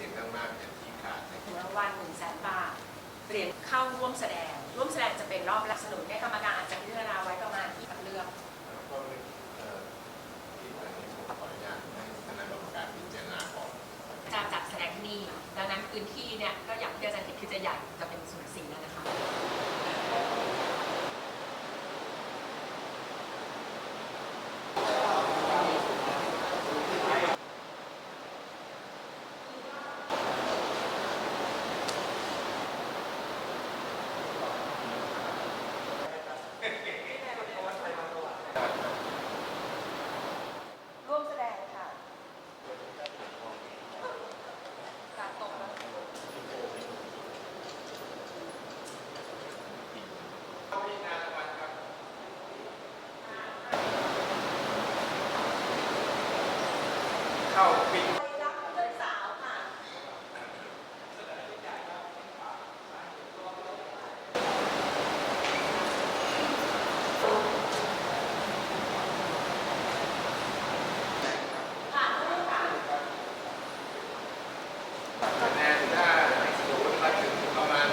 สียงข้างมากเนี่ยชี้ขาดในถึงรางวัลหนึ่งแสนบาทเหรียญเข้าร่วมแสดง ร่วมแสดงจะเป็นรอบละสนุนเนี่ยกรรมการอาจจะพิจารณาไว้ประมาณที่คัดเลือกแล้วก็เอ่อที่ทางนี้ผมขออนุญาตให้คณะกรรมการพิจารณาก่อนจะจัดแสดงที่นี่ดังนั้นพื้นที่เนี่ยก็อย่างที่อาจารย์เห็นคือจะใหญ่จะเป็นศูนย์ศิลป์นะคะ ร่วมแสดงค่ะการตกแล้ว เข้าปิด รักเพื่อนสาวค่ะ คะแนนถ้าศูนย์มาถึงประมาณ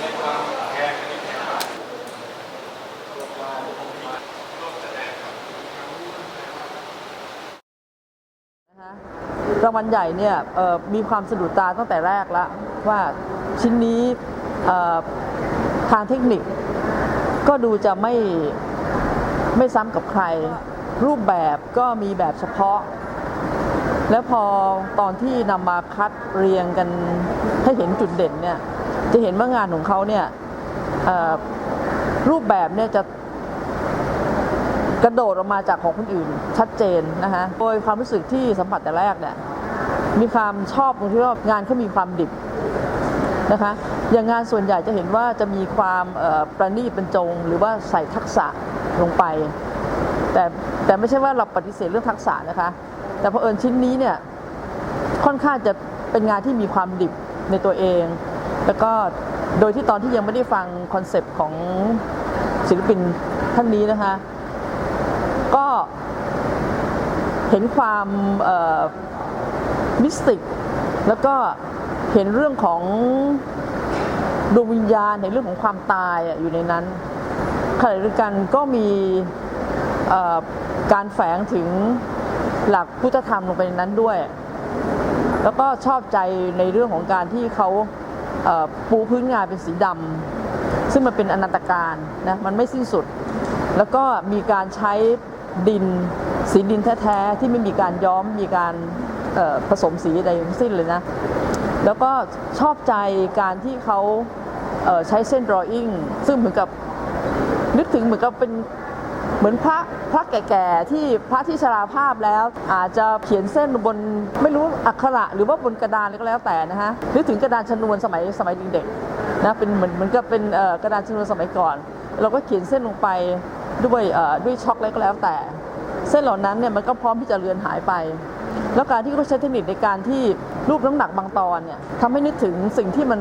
ในความแพงอันนี้แพงกว่าร่วมแสดงครับ นะคะ รางวัลใหญ่เนี่ยมีความสะดุดตาตั้งแต่แรกแล้วว่าชิ้นนี้ทางเทคนิค ก็ดูจะไม่ไม่ซ้ำกับใคร รูปแบบก็มีแบบเฉพาะ แล้วพอตอนที่นำมาคัดเรียงกันให้เห็นจุดเด่นเนี่ยจะเห็นว่างานของเขาเนี่ยรูปแบบเนี่ยจะกระโดดออกมาจากของคนอื่นชัดเจนนะคะโดยความรู้สึกที่สัมผัสแต่แรกเนี่ย มีความชอบตรงที่ว่างานเขามีความดิบนะคะ อย่างงานส่วนใหญ่จะเห็นว่าจะมีความประณีตบรรจง หรือว่าใส่ทักษะลงไป แต่แต่ไม่ใช่ว่าเราปฏิเสธเรื่องทักษะนะคะ แต่พอเอิญชิ้นนี้เนี่ยค่อนข้างจะเป็นงานที่มีความดิบในตัวเอง แล้วก็โดยที่ตอนที่ยังไม่ได้ฟังคอนเซปต์ของศิลปินท่านนี้นะคะ ก็เห็นความ มิสติก แล้วก็เห็นเรื่องของดวงวิญญาณเห็นเรื่องของความตายอยู่ในนั้นขณะเดียวกันก็มีการแฝงถึงหลักพุทธธรรมลงไปในนั้นด้วย แล้วก็ชอบใจในเรื่องของการที่เขาปูพื้นงานเป็นสีดำซึ่งมันเป็นอนันตการนะมันไม่สิ้นสุด แล้วก็มีการใช้ดินสีดินแท้ ๆ ที่ไม่มีการย้อมมีการ ผสมสีใดทั้งสิ้นเลยนะ แล้วก็ชอบใจการที่เขาเใช้เส้น drawing ซึ่งเหมือนกับนึกถึงเหมือนกับเป็นเหมือนพระพระแก่ๆที่พระที่ชราภาพแล้วอาจจะเขียนเส้นบนไม่รู้อักขระหรือว่าบนกระดานก็แล้วแต่นะฮะนึกถึงกระดานชนวนสมัยสมัยเด็กๆนะเป็นเหมือนเหมือนกับเป็นกระดานชนวนสมัยก่อน เราก็เขียนเส้นลงไปด้วยด้วยช็อกอะไรก็แล้วแต่ เส้นเหล่านั้นเนี่ยมันก็พร้อมที่จะเลือนหายไป แล้วการที่เขาใช้เทคนิคในการที่รูปน้ำหนักบางตอนเนี่ยทำให้นึกถึงสิ่งที่มัน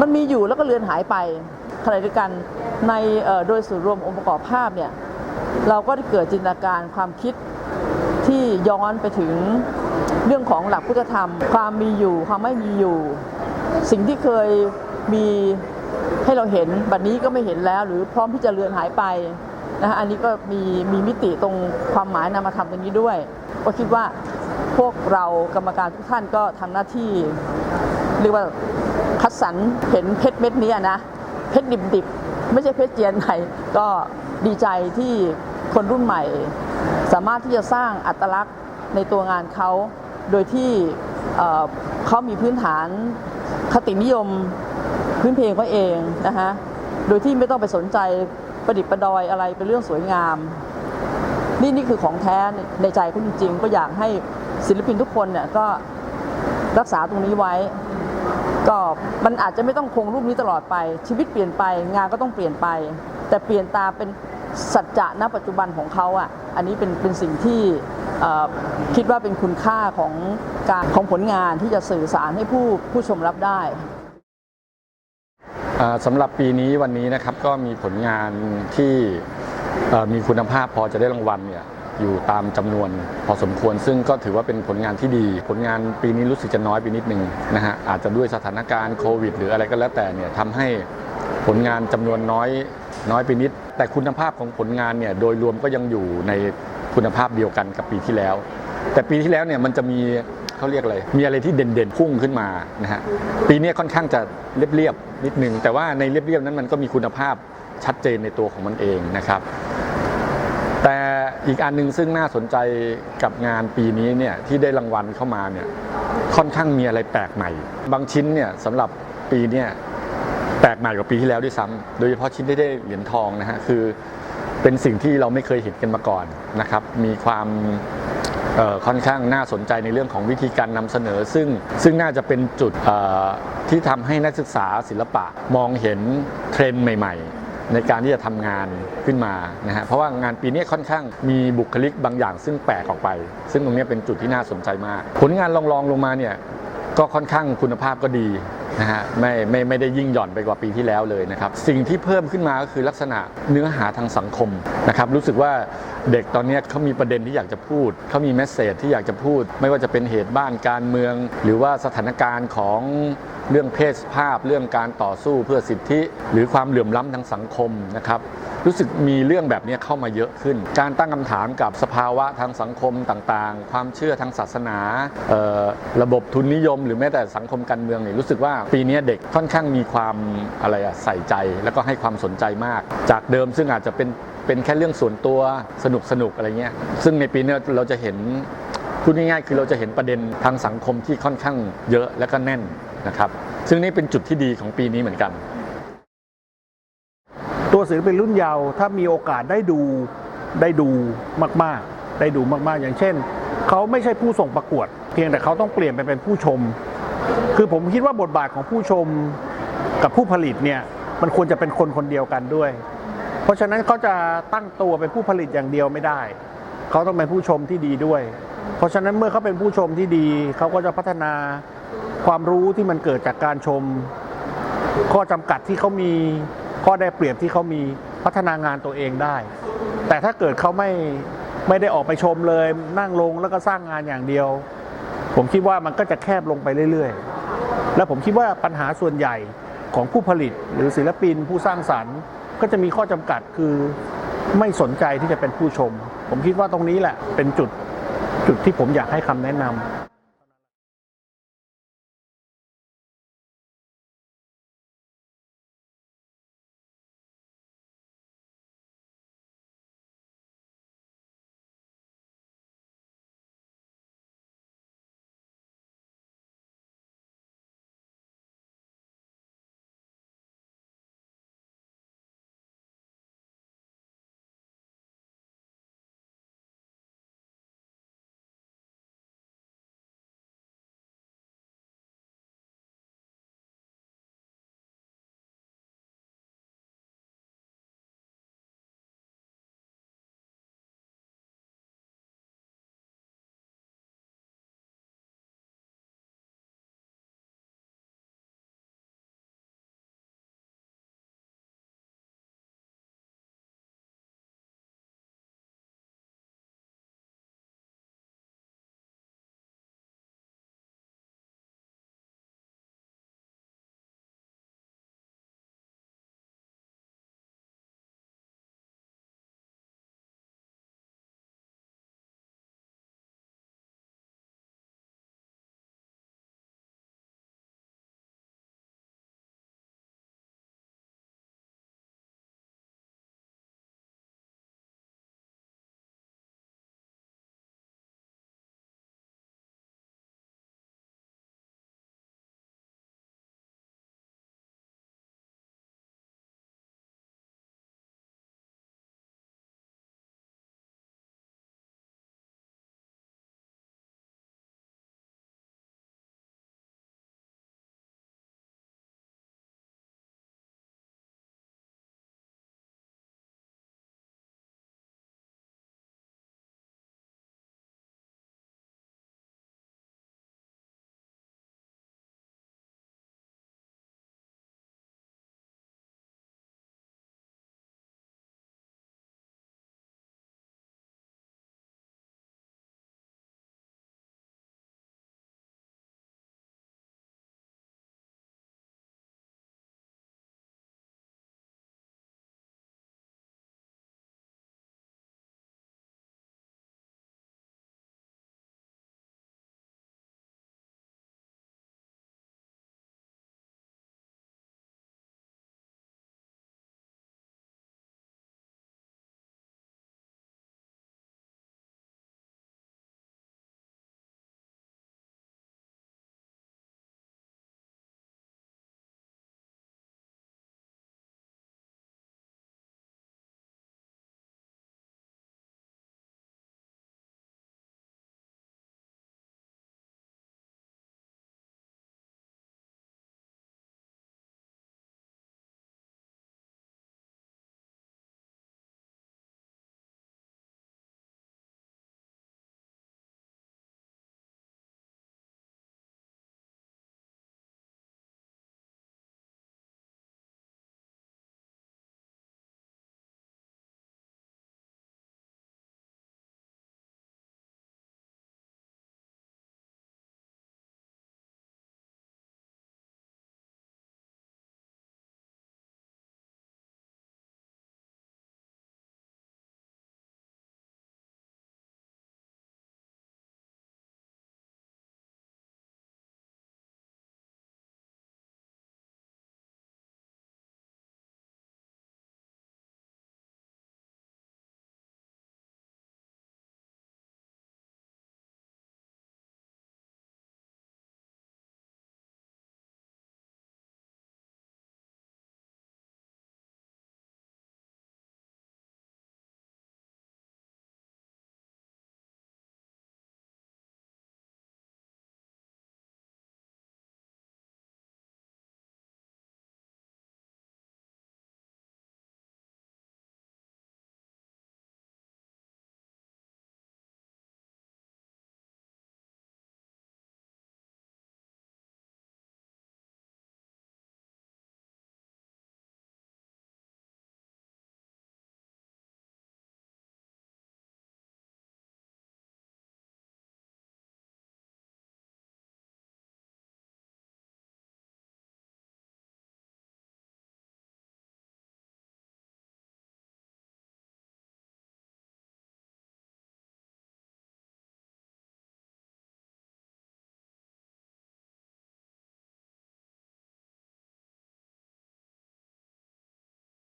มันมีอยู่แล้วก็เลือนหายไปขณะเดียวกันในโดยส่วนรวมองค์ประกอบภาพเนี่ยเราก็ได้เกิดจินตนาการความคิดที่ย้อนไปถึงเรื่องของหลักพุทธธรรม ความมีอยู่ความไม่มีอยู่ สิ่งที่เคยมีให้เราเห็นบัดนี้ก็ไม่เห็นแล้ว หรือพร้อมที่จะเลือนหายไปนะฮะอันนี้ก็มีมีมิติตรงความหมายนามธรรมตรงนี้ด้วย ก็คิดว่าพวกเรากรรมการทุกท่านก็ทำหน้าที่ เรียกว่าคัดสรรเห็นเพชรเม็ดนี้นะ เพชรดิบๆ ไม่ใช่เพชรเจียนไหนก็ดีใจที่คนรุ่นใหม่ สามารถที่จะสร้างอัตลักษณ์ในตัวงานเขาโดยที่เเขามีพื้นฐานคตินิยมพื้นเพลงเขาเองนะฮะโดยที่ไม่ต้องไปสนใจประดิษฐ์ประดอยอะไรเป็นเรื่องสวยงาม นี่นี่คือของแท้ในใจเขาจริงๆ ก็อยากให้ศิลปินทุกคนเนี่ยก็รักษาตรงนี้ไว้ ก็มันอาจจะไม่ต้องคงรูปนี้ตลอดไป ชีวิตเปลี่ยนไปงานก็ต้องเปลี่ยนไป แต่เปลี่ยนตาเป็นสัจจะณปัจจุบันของเขาอะอันนี้เป็นเป็นสิ่งที่คิดว่าเป็นคุณค่าของการของผลงานที่จะสื่อสารให้ผู้ผู้ชมรับได้สำหรับปีนี้วันนี้นะครับก็มีผลงานที่ มีคุณภาพพอจะได้รางวัลเนี่ยอยู่ตามจำนวนพอสมควร ซึ่งก็ถือว่าเป็นผลงานที่ดี ผลงานปีนี้รู้สึกจะน้อยไปนิดนึงนะฮะอาจจะด้วยสถานการณ์โควิด หรืออะไรก็แล้วแต่เนี่ยทำให้ผลงานจำนวนน้อยน้อยไปนิด แต่คุณภาพของผลงานเนี่ยโดยรวมก็ยังอยู่ในคุณภาพเดียวกันกับปีที่แล้ว แต่ปีที่แล้วเนี่ยมันจะมีเขาเรียกอะไรมีอะไรที่เด่นๆพุ่งขึ้นมานะฮะปีนี้ค่อนข้างจะเรียบๆนิดนึงแต่ว่าในเรียบๆนั้นมันก็มีคุณภาพ ชัดเจนในตัวของมันเองนะครับ แต่อีกอันหนึงซึ่งน่าสนใจกับงานปีนี้เนี่ยที่ได้รางวัลเข้ามาเนี่ยค่อนข้างมีอะไรแปลกใหม่ บางชิ้นเนี่ยสำหรับปีเนี่ยแปลกใหม่กว่าปีที่แล้วด้วยซ้ำโดยเฉพาะชิ้นที่ได้เหรียญทองนะฮะคือเป็นสิ่งที่เราไม่เคยเห็นกันมาก่อนนะครับ มีความค่อนข้างน่าสนใจในเรื่องของวิธีการนำเสนอ ซึ่งซึ่งน่าจะเป็นจุดที่ทำให้นักศึกษาศิลปะมองเห็นเทรนด์ใหม่ๆ ในการที่จะทำงานขึ้นมานะฮะเพราะว่างานปีนี้ค่อนข้างมีบุคลิกบางอย่างซึ่งแปลกออกไป ซึ่งตรงนี้เป็นจุดที่น่าสนใจมาก ผลงานลองๆลงมาเนี่ยก็ค่อนข้างคุณภาพก็ดีนะฮะไม่ไม่ไม่ได้ยิ่งหย่อนไปกว่าปีที่แล้วเลยนะครับ สิ่งที่เพิ่มขึ้นมาก็คือลักษณะเนื้อหาทางสังคมนะครับ รู้สึกว่า เด็กตอนนี้เขามีประเด็นที่อยากจะพูด เขามีแมสเซจที่อยากจะพูด ไม่ว่าจะเป็นเหตุบ้านการเมือง หรือว่าสถานการณ์ของเรื่องเพศภาพ เรื่องการต่อสู้เพื่อสิทธิ หรือความเหลื่อมล้ำทางสังคมนะครับรู้สึกมีเรื่องแบบนี้เข้ามาเยอะขึ้น การตั้งคำถามกับสภาวะทางสังคมต่างๆ ความเชื่อทางศาสนา ระบบทุนนิยม หรือแม้แต่สังคมการเมืองเนี่ยรู้สึกว่าปีนี้เด็กค่อนข้างมีความอะไรอะใส่ใจ แล้วก็ให้ความสนใจมาก จากเดิมซึ่งอาจจะเป็น เป็นแค่เรื่องส่วนตัวสนุกสนุกอะไรเงี้ย ซึ่งในปีนี้เราจะเห็นพูดง่ายๆคือเราจะเห็นประเด็นทางสังคมที่ค่อนข้างเยอะและก็แน่นนะครับ ซึ่งนี่เป็นจุดที่ดีของปีนี้เหมือนกัน ตัวศิลปินรุ่นเยาว์ถ้ามีโอกาสได้ดูได้ดูมากๆ ได้ดูมากๆ อย่างเช่น เขาไม่ใช่ผู้ส่งประกวด เพียงแต่เขาต้องเปลี่ยนไปเป็นผู้ชม คือผมคิดว่าบทบาทของผู้ชมกับผู้ผลิตเนี่ยมันควรจะเป็นคนคนเดียวกันด้วย เพราะฉะนั้นเขาจะตั้งตัวเป็นผู้ผลิตอย่างเดียวไม่ได้ เขาต้องเป็นผู้ชมที่ดีด้วย เพราะฉะนั้นเมื่อเขาเป็นผู้ชมที่ดี เขาก็จะพัฒนาความรู้ที่มันเกิดจากการชม ข้อจำกัดที่เขามี ข้อได้เปรียบที่เขามีพัฒนางานตัวเองได้ แต่ถ้าเกิดเขาไม่ไม่ได้ออกไปชมเลย นั่งลงแล้วก็สร้างงานอย่างเดียว ผมคิดว่ามันก็จะแคบลงไปเรื่อยๆ และผมคิดว่าปัญหาส่วนใหญ่ของผู้ผลิตหรือศิลปินผู้สร้างสรรค์ ก็จะมีข้อจำกัดคือไม่สนใจที่จะเป็นผู้ชม ผมคิดว่าตรงนี้แหละเป็นจุดจุดที่ผมอยากให้คำแนะนำ